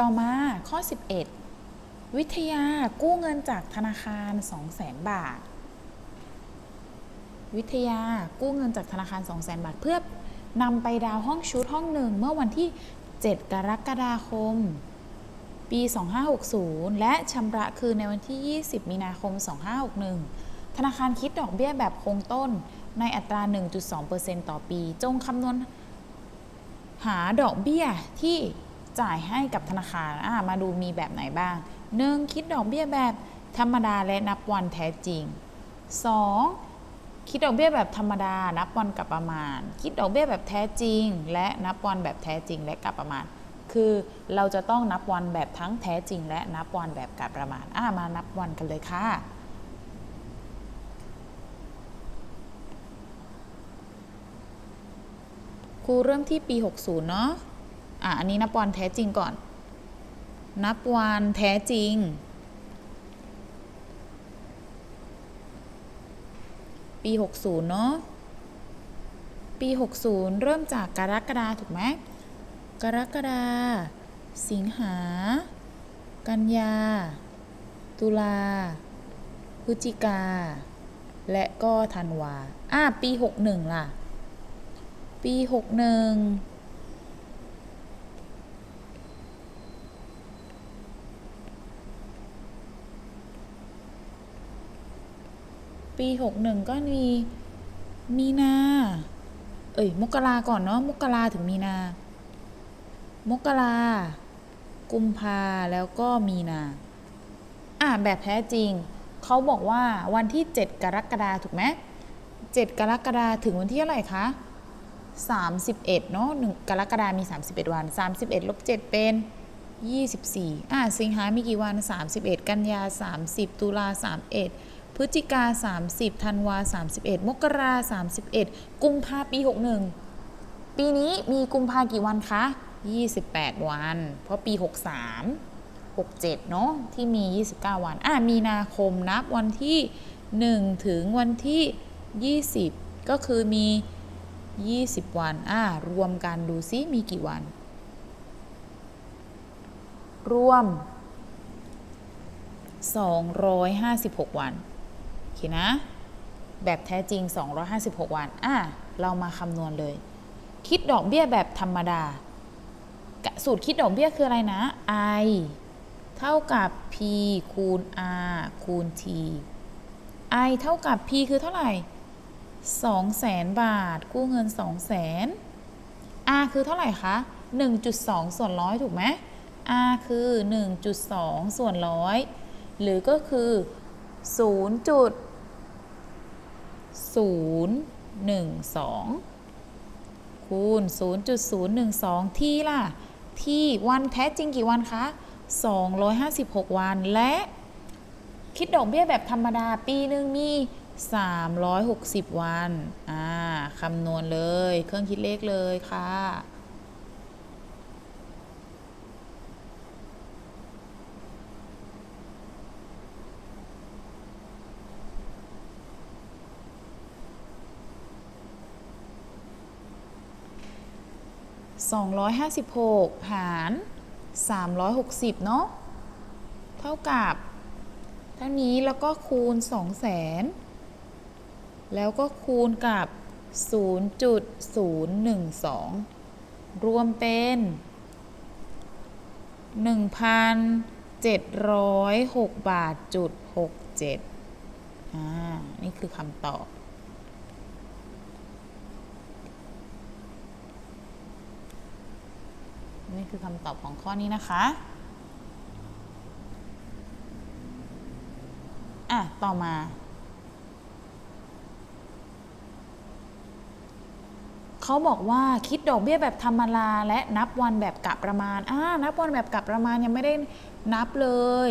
ต่อมาข้อ 11 วิทยากู้เงินจากธนาคาร 200,000 บาท วิทยากู้เงินจากธนาคาร 200,000 บาท เพื่อนำไปดาวห้องชุดห้องหนึ่งเมื่อวันที่ 7 กรกฎาคม ปี 2560 และชำระคืนในวันที่ 20 มีนาคม 2561 ธนาคารคิดดอกเบี้ยแบบคงต้นในอัตรา 1.2%ต่อปี จงคำนวณหาดอกเบี้ยที่ จ่ายให้กับธนาคารมาดูมีแบบไหนบ้าง 1. คิดดอกเบี้ยแบบธรรมดาและนับวันแท้จริง 2. คิดดอกเบี้ยแบบธรรมดา นับวันกับประมาณ คิดดอกเบี้ยแบบแท้จริง และนับวันแบบแท้จริงและกับประมาณ คือเราจะต้องนับวันแบบทั้งแท้จริง และนับวันแบบกับประมาณอ่ามานับวันกันเลยค่ะครูเริ่มที่ปี 60 เนาะ อะอันนี้นับวันแท้จริงก่อน นับวันแท้จริง ปี 60 เนาะปี 60 เริ่มจากกรกฎาถูกไหมกรกฎาสิงหา กันยา ตุลา พฤศจิกา และก็ธันวา อะปี 61 ล่ะ ปี 61 ปี 61 ก็มีมีนา เอ้ย มกราก่อนเนาะ มกราถึงมีนา มกรา กุมภา แล้วก็มีนา อ่าแบบแท้จริง เขาบอกว่าวันที่ 7 กรกฎาถูกไหม7กรกฎาถึงวันที่เท่าไรคะ 31 เนาะ1กรกฎามี 31 วัน 31ลบ7เป็น 24 อ่า สิงหามีกี่วัน 31 กันยา 30 ตุลา 31 พฤศจิกา 30 ธันวา 31 มกรา 31 กุมภาปี 61 ปีนี้มีกุมภากี่วันคะ 28 วัน เพราะปี 63 67 เนาะที่มี 29 วัน อ่ามีนาคมนับวันที่ 1 ถึงวันที่ 20 ก็คือมี 20 วัน อ่ารวมกันดูซิมีกี่วัน รวม 256 วัน อเคนะ แบบแท้จริง 256 วัน อะ เรามาคำนวณเลย คิดดอกเบี้ยแบบธรรมดา สูตรคิดดอกเบี้ยคืออะไรนะ i เท่ากับ p คูณ r คูณ t i เท่ากับ p คือเท่าไหร่200,000 บาท กู้เงิน 200,000 r คือเท่าไหร่คะ 1.2 ส่วนร้อยถูกไหม r คือ 1.2 ส่วนร้อยหรือก็คือ 0.012 คูณ 0.012 ที่ล่ะ ที่วันแท้จริงกี่วันคะ 256 วัน และคิดดอกเบี้ยแบบธรรมดาปีหนึ่งมี 360 วัน อ่า คำนวณเลย เครื่องคิดเลขเลยค่ะ 256 หาร 360 เนาะเท่ากับ เท่านี้แล้วก็คูณ 200,000 แล้วก็คูณกับ 0.012 รวมเป็น 1,706 บาทจุด67อ่า นี่คือคำตอบ นี่คือคำตอบของข้อนี้นะคะอะต่อมา เขาบอกว่าคิดดอกเบี้ยแบบธรรมดาและนับวันแบบกะประมาณอ่านับวันแบบกะประมาณยังไม่ได้นับเลย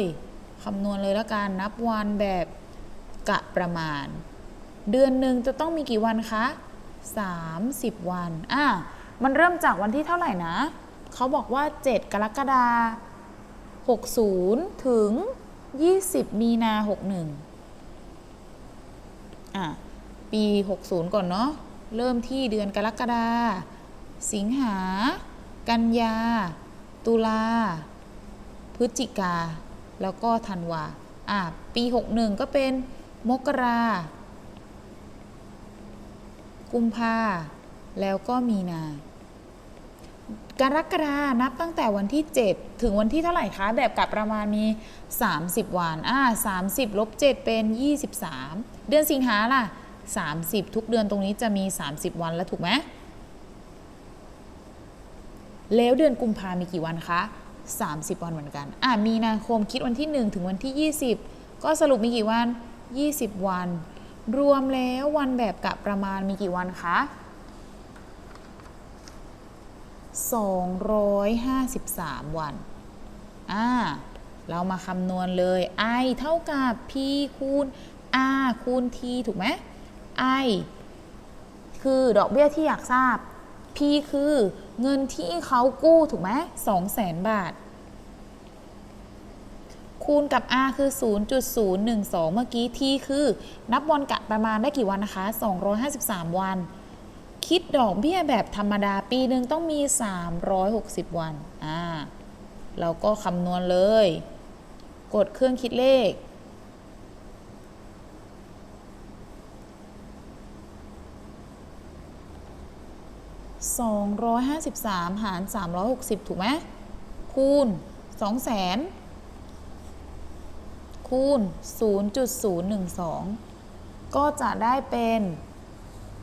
คำนวณเลยล้วกันนับวันแบบกะประมาณ เดือนหนึ่งจะต้องมีกี่วันคะ30 วันอะมันเริ่มจากวันที่เท่าไหร่นะ เขาบอกว่า 7 กรกฎาคม60 ถึง 20 มีนา 61 อะ ปี 60 ก่อนเนาะ เริ่มที่เดือนกรกฎาสิงหา กันยา ตุลาพพฤศจิกา แล้วก็ธันวา อะ ปี 61 ก็เป็น มกรา กุมภา แล้วก็มีนา กรกฎานับตั้งแต่วันที่ 7 ถึงวันที่เท่าไหร่คะ แบบกับประมาณมี 30 วันอ่า30ลบ7เป็น 23 เดือนสิงหาล่ะ 30 ทุกเดือนตรงนี้จะมี 30 วันแล้วถูกไหมแล้วเดือนกุมภามีกี่วันคะ 30 วันเหมือนกันอะมีนาคมคิดวันที่ 1 ถึงวันที่ 20 ก็สรุปมีกี่วัน 20 วัน รวมแล้ววันแบบกะประมาณมีกี่วันคะ 253 วัน อ่า เรามาคำนวณเลย i เท่ากับ p คูณ r คูณ t ถูกไหม i คือดอกเบี้ยที่อยากทราบ p คือเงินที่เขากู้ถูกไหม200,000บาท คูณกับ r คือ 0.012 เมื่อกี้ t คือนับวันกะประมาณได้กี่วันนะคะ 253 วัน คิดดอกเบี้ยแบบธรรมดาปีหนึ่งต้องมี 360 วัน อ่า เราก็คำนวณเลย กดเครื่องคิดเลข 253 หาร 360 ถูกไหม คูณ 200,000 คูณ 0.012 ก็จะได้เป็น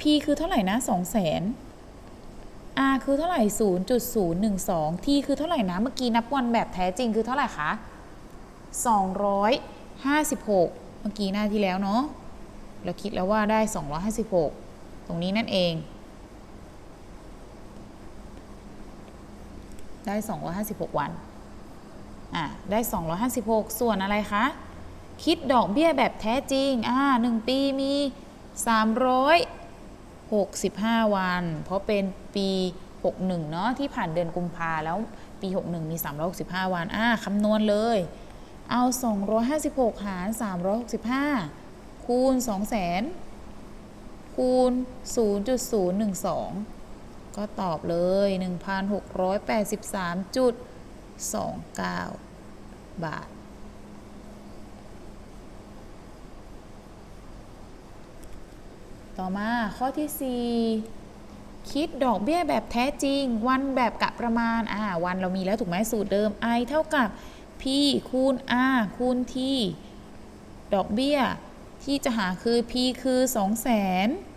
p คือเท่าไหร่นะ200,000 r คือเท่าไหร่0.012 t คือเท่าไหร่นะ เมื่อกี้นับวันแบบแท้จริงคือเท่าไหร่คะ256เมื่อกี้หน้าที่แล้วเนาะ เราคิดแล้วว่าได้256ตรงนี้นั่นเอง ได้256วัน อะ ได้256ส่วนอะไรคะ คิดดอกเบี้ยแบบแท้จริง อ่า1ปีมี 65 วัน เพราะเป็นปี 61 เนาะที่ผ่านเดือนกุมภาแล้วปี 61 มี 365 วัน อ่าคำนวณเลย เอา 256 หาร 365 คูณ 200,000 คูณ 0.012 ก็ตอบเลย 1,683.29 บาท ต่อมาข้อที่ 4 คิดดอกเบี้ยแบบแท้จริง วันแบบกะประมาณอ่าวันเรามีแล้วถูกไหมสูตรเดิม i เท่ากับ p คูณ r คูณ t ดอกเบี้ยที่จะหาคือ p คือ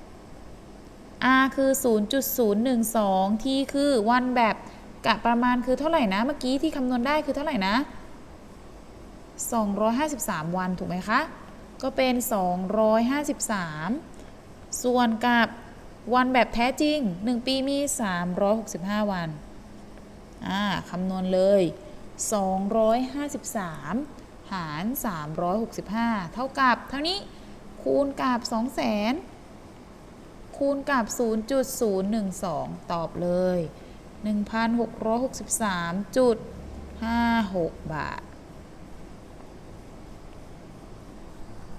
200,000 r คือ 0.012 t คือวันแบบกะประมาณคือเท่าไหร่นะ เมื่อกี้ที่คำนวณได้คือเท่าไหร่นะ 253 วันถูกไหมคะ ก็เป็น 253 ส่วนกับวันแบบแท้จริง 1 ปีมี 365 วันอ่าคำนวณเลย 253 หาร 365 เท่ากับเท่านี้คูณกับ 200,000 คูณกับ 0.012 ตอบเลย 1,663.56 บาท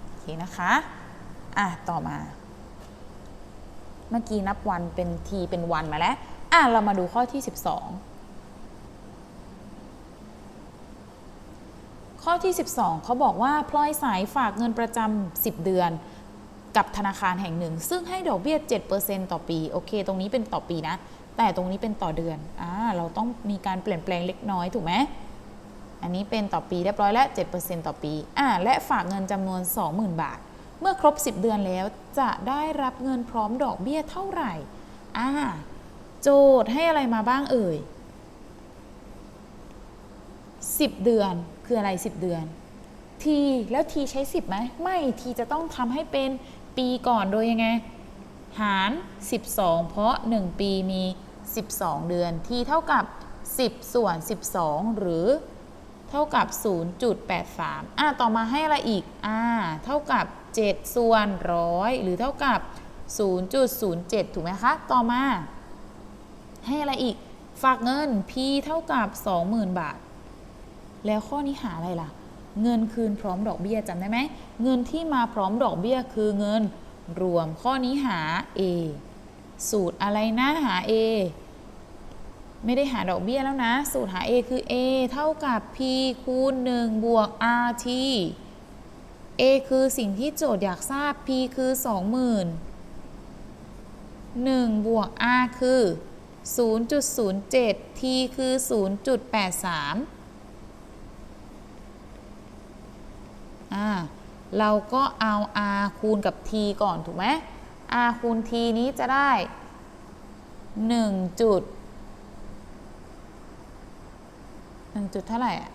โอเคนะคะ อะ ต่อมา เมื่อกี้นับวันเป็นทีเป็นวันมาแล้ว อะเรามาดูข้อที่ 12 ข้อที่ 12 เขาบอกว่าพลอยสายฝากเงินประจำ10 เดือนกับธนาคารแห่งหนึ่ง ซึ่งให้ดอกเบี้ย 7%ต่อปี โอเค ตรงนี้เป็นต่อปีนะ แต่ตรงนี้เป็นต่อเดือนอ่าเราต้องมีการเปลี่ยนแปลงเล็กน้อยถูกไหมอันนี้เป็นต่อปีเรียบร้อยแล้ว7%ต่อปีอ่าและฝากเงินจำนวน 20,000 บาท มื่อครบ 10 เดือนแล้วจะได้รับเงินพร้อมดอกเบี้ยเท่าไหร่อ่าโจทย์ให้อะไรมาบ้างเอ่ย 10 เดือนคืออะไร 10 เดือนทีแล้วทีใช้ 10ไหมไม่ทีจะต้องทำให้เป็นปีก่อนโดยยังไง หาร 12 เพราะ 1 ปีมี 12 เดือนทีเท่ากับ 10 ส่วน 12 หรือเท่ากับ 0.83อะต่อมาให้อะไรอีกอ่าเท่ากับ 7 ส่วนร้อยหรือเท่ากับ 0.07 ถูกไหมคะ ต่อมา ให้อะไรอีก ฝากเงิน P เท่ากับ 20,000 บาท แล้วข้อนี้หาอะไรล่ะ เงินคืนพร้อมดอกเบี้ยจำได้ไหม เงินที่มาพร้อมดอกเบี้ยคือเงินรวม ข้อนี้หา A สูตรอะไรนะหา A ไม่ได้หาดอกเบี้ยแล้วนะ สูตรหา A คือ A เท่ากับ P คูณ 1 บวก RT A คือสิ่งที่โจทย์อยากทราบ P คือ 20,000 1 บวก R คือ 0.07 T คือ 0.83อ่าเราก็เอา R คูณกับ T ก่อนถูกไหม R คูณ T นี้จะได้ 1 จุด 1 จุดเท่าไหร่อะ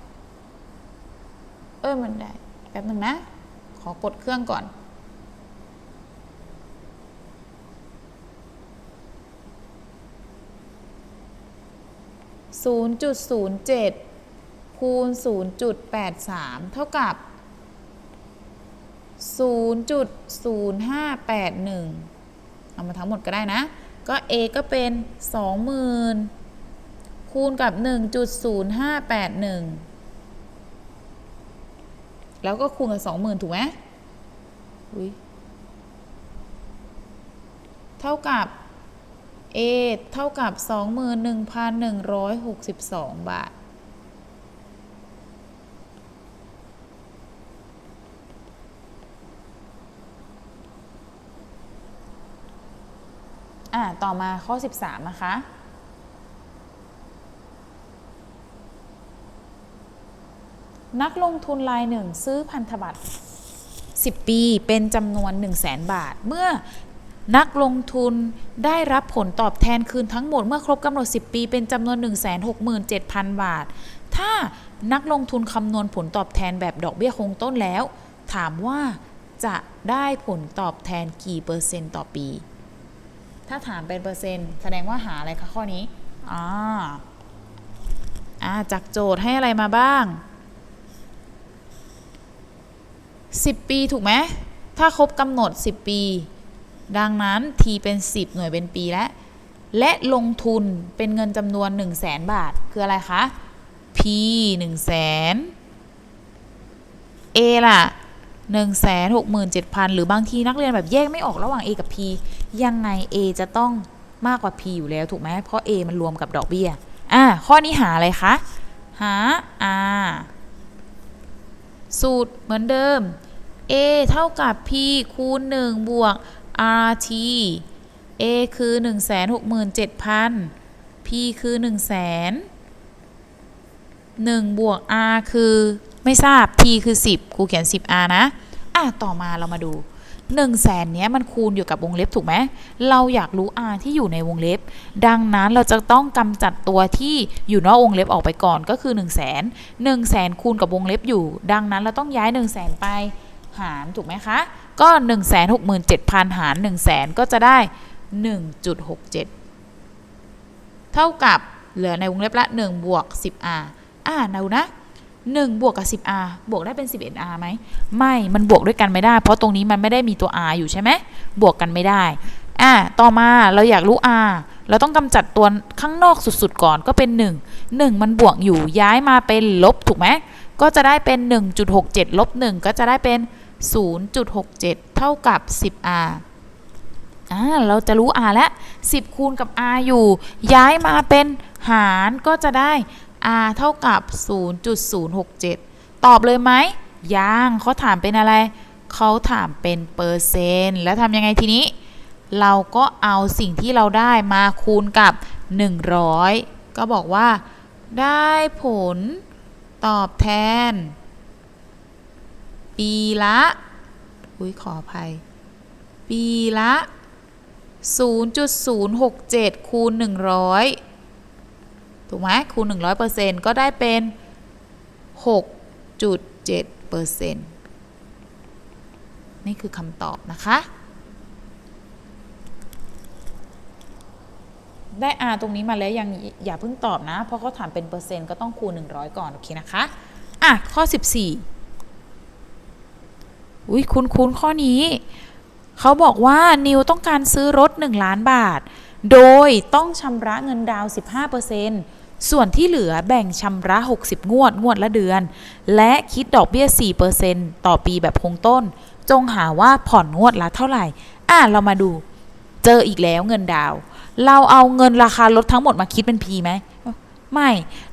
เอ้ยมันได้แป๊บนึงนะ อกดเครื่องก่อน 0.07 คูณ 0.83 เท่ากับ 0.0581 เอามาทั้งหมดก็ได้นะ ก็ A ก็เป็น 20,000 คูณกับ 1.0581 แล้วก็คูณกับ20,000ถูกไหมอุ๊ยเท่ากับ A เท่ากับ 21,162 บาท อ่า ต่อมาข้อ 13 นะคะ นักลงทุนรายหนึ่งซื้อพันธบัตร 10 ปีเป็นจำนวน 1 0 0 0 0แบาท เมื่อนักลงทุนได้รับผลตอบแทนคืนทั้งหมดเมื่อครบกำหนด 10 ปีเป็นจำนวน 167,000 บาท ถ้านักลงทุนคำนวณผลตอบแทนแบบดอกเบี้ยคงต้นแล้ว ถามว่าจะได้ผลตอบแทนกี่เปอร์เซ็นต์ต่อปี ถ้าถามเป็นเปอร์เซ็นต์ แสดงว่าหาอะไรคะข้อนี้อ่าอ่าจากโจทย์ให้อะไรมาบ้าง 10 ปีถูกไหมถ้าครบกำหนด 10 ปี ดังนั้น T เป็น 10 หน่วยเป็นปีแล้วและลงทุนเป็นเงินจำนวน 1 0 0 0 0แบาท คืออะไรคะ P 1 0 0 0 0 A ล่ะ167,000 หรือบางทีนักเรียนแบบแยกไม่ออกระหว่าง A กับ P ยังไง A จะต้องมากกว่า P อยู่แล้วถูกไหมเพราะ A มันรวมกับดอกเบี้ย อ่า ข้อนี้หาอะไรคะ หา R สูตรเหมือนเดิม A เท่ากับ P คูณ 1 บวก RT A คือ 167,000 P คือ1 0 0 0 0 1บวก R คือไม่ทราบ T คือ 10ครูเขียน 10R นะ อะ ต่อมาเรามาดู 1 0 0 0 0แสนเนี้ยมันคูณอยู่กับวงเล็บถูกไหมเราอยากรู้ R ที่อยู่ในวงเล็บ ดังนั้นเราจะต้องกำจัดตัวที่อยู่นอกวงเล็บออกไปก่อนก็คือ 1 0 0 0 0แสน1 0 0 0 0แสนคูณกับวงเล็บอยู่ ดังนั้นเราต้องย้าย 1 0 0 0 0แสนไปหารถูกไหมคะก็ 1 6 7 0 0 0 หาร 1 0 0 0 0แสนก็จะได้ 1.67 เท่ากับเหลือในวงเล็บละ 1 บวก 10R อ่าเดูนะ 1 บวกกับ 10R บวกได้เป็น 11R ไหมไม่ มันบวกด้วยกันไม่ได้ เพราะตรงนี้มันไม่ได้มีตัว R อยู่ใช่ไหมบวกกันไม่ได้อ่าต่อมาเราอยากรู้ R เราต้องกำจัดตัวข้างนอกสุดๆก่อนก็เป็น 1 1 มันบวกอยู่ย้ายมาเป็นลบถูกไหมก็จะได้เป็น 1.67ลบ1ก็จะได้เป็น 0.67 เท่ากับ 10R อ่าเราจะรู้ R แล้ว 10 คูณกับ R อยู่ ย้ายมาเป็นหารก็จะได้ R เท่ากับ 0.067 ตอบเลยไหมยังเขาถามเป็นอะไร เขาถามเป็นเปอร์เซนต์ แล้วทำยังไงทีนี้ เราก็เอาสิ่งที่เราได้มาคูณกับ 100 ก็บอกว่า ได้ผลตอบแทน ปีละ อุ้ยขออภัย ปีละ 0.067 คูณ 100 ถูกไหมคูณ 100%ก็ได้เป็น 6.7%นี่คือคำตอบนะคะ ได้ R ตรงนี้มาแล้วยังอย่าเพิ่งตอบนะ เพราะเขาถามเป็นเปอร์เซ็นต์ก็ต้องคูณ 100 ก่อน โอเคนะคะ อะ ข้อ 14 อุ้ยคุ้นคุ้นข้อนี้ เขาบอกว่านิวต้องการซื้อรถ 1 ล้านบาท โดยต้องชำระเงินดาวน์15% ส่วนที่เหลือแบ่งชำระ 60 งวด งวดละเดือน และคิดดอกเบี้ย 4%ต่อปีแบบคงต้น จงหาว่าผ่อนงวดละเท่าไหร่ อะ เรามาดู เจออีกแล้วเงินดาว เราเอาเงินราคารถทั้งหมดมาคิดเป็น P ไหม ไม่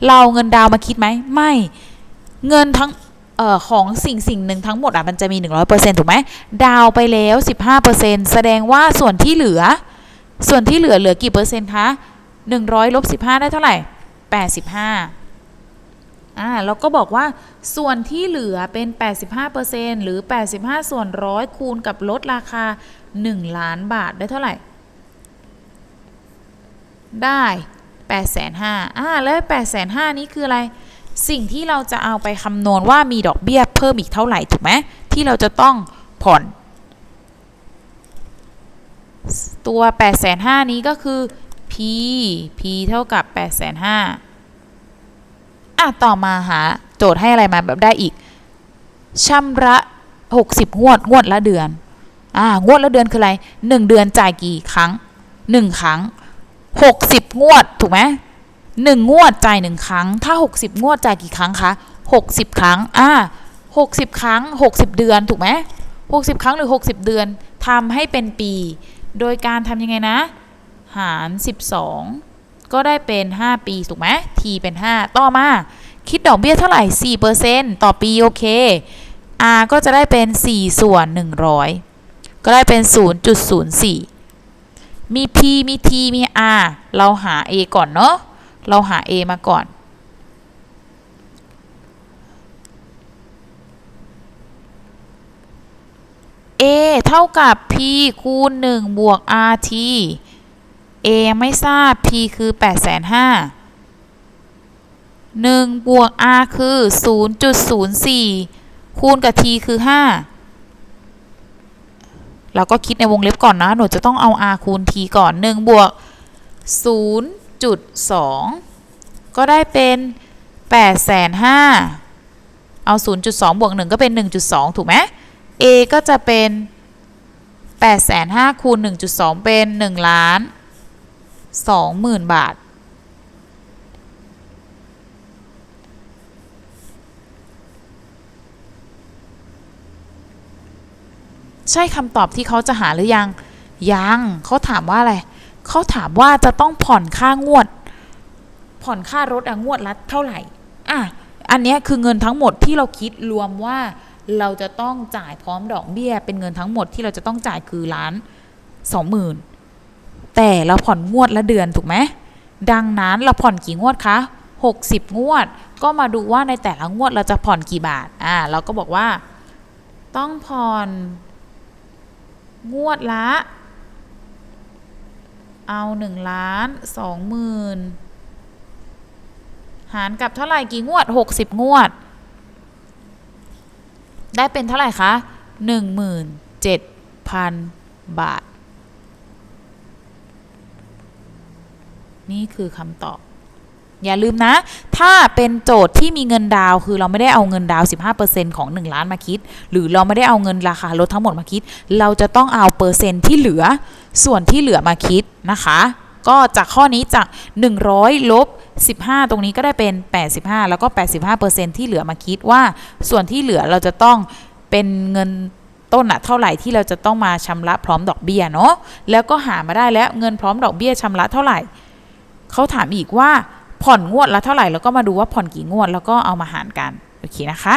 เราเงินดาวมาคิดไหม ไม่ เงินทั้งออของสิ่งสิ่งหนึ่งทั้งหมดอะมันจะมี 100%ถูกไหม ดาวไปแล้ว 15%แสดงว่าส่วนที่เหลือ ส่วนที่เหลือเหลือกี่เปอร์เซ็นต์คะ100ลบ15 ได้เท่าไหร่ 85อ่าแล้วก็บอกว่าส่วนที่เหลือเป็น 85%หรือ 85 ส่วนร้อยคูณกับลดราคา 1 ล้านบาทได้เท่าไหร่ ได้8 5 0 0 0อ่าแล้ว8 5 0 0 0นี้คืออะไร สิ่งที่เราจะเอาไปคำนวณว่ามีดอกเบี้ยเพิ่มอีกเท่าไหร่ถูกไหมที่เราจะต้องผ่อน ตัว 8 5 0 0 0นี้ก็คือ P P เท่ากับ 8 5 0 0 0 อะต่อมาหาโจทย์ให้อะไรมาแบบได้อีกชำระ60งวดงวดละเดือนอ่างวดละเดือนคืออะไร 1 เดือนจ่ายกี่ครั้ง 1 ครั้ง 60 งวดถูกไหมหนึ่งงวดจ่ายหนึ่งครั้ง ถ้า 60 งวดจ่ายกี่ครั้งคะ60 ครั้งอ่า60 ครั้ง 60 เดือนถูกไหม60 ครั้งหรือ 60 เดือนทำให้เป็นปี โดยการทำยังไงนะ หาร 12 ก็ได้เป็น 5 ปีถูกไหม t เป็น 5 ต่อมา คิดดอกเบี้ยเท่าไหร่ 4%ต่อปีโอเค r ก็จะได้เป็น 4 ส่วน 100 ก็ได้เป็น 0.04 มี p มี t มี r เราหา a ก่อนเนาะ เราหา a มาก่อน a เท่ากับ p คูณ 1 บวก rt a ยังไม่ทราบ p คือ 8 5 0 0 0 1บวก r คือ 0.04 คูณกับ t คือ 5 เราก็คิดในวงเล็บก่อนนะ หนูจะต้องเอา r คูณ t ก่อน 1 บวก 0.2 ก็ได้เป็น8 5 0 0 0เอา 0.2 บวก 1 ก็เป็น 1.2 ถูกไหม a ก็จะเป็น8 5 0 0 0คูณ1.2 เป็น 1 ล้าน 20,000 บาท ใช่คำตอบที่เขาจะหาหรือยัง ยังเขาถามว่าอะไรเขาถามว่าจะต้องผ่อนค่างวด ผ่อนค่ารถอะงวดละเท่าไหร่อะอันเนี้ยคือเงินทั้งหมดที่เราคิดรวมว่าเราจะต้องจ่ายพร้อมดอกเบี้ย เป็นเงินทั้งหมดที่เราจะต้องจ่ายคือล้านสองหมื่น แต่เราผ่อนงวดละเดือนถูกไหมดังนั้นเราผ่อนกี่งวดคะ60 งวด ก็มาดูว่าในแต่ละงวดเราจะผ่อนกี่บาทอ่าเราก็บอกว่า ต้องผ่อนงวดละ เอา1ล้าน2หมื่นหารกับเท่าไหร่กี่งวด 60 งวด ได้เป็นเท่าไหร่คะ 17,000 บาท นี่คือคำตอบ อย่าลืมนะ ถ้าเป็นโจทย์ที่มีเงินดาวคือเราไม่ได้เอาเงินดาวน์15%ของ 1 ล้านมาคิด หรือเราไม่ได้เอาเงินราคารถทั้งหมดมาคิด เราจะต้องเอาเปอร์เซ็นต์ที่เหลือ ส่วนที่เหลือมาคิดนะคะ ก็จากข้อนี้จาก 100ลบ15 ตรงนี้ก็ได้เป็น 85 แล้วก็ 85%ที่เหลือมาคิดว่า ส่วนที่เหลือเราจะต้องเป็นเงินต้นอะเท่าไหร่ที่เราจะต้องมาชำระพร้อมดอกเบี้ยเนาะแล้วก็หามาได้แล้วเงินพร้อมดอกเบี้ยชำระเท่าไหร่ เขาถามอีกว่าผ่อนงวดละเท่าไหร่แล้วก็มาดูว่าผ่อนกี่งวดแล้วก็เอามาหารกัน โอเคนะคะ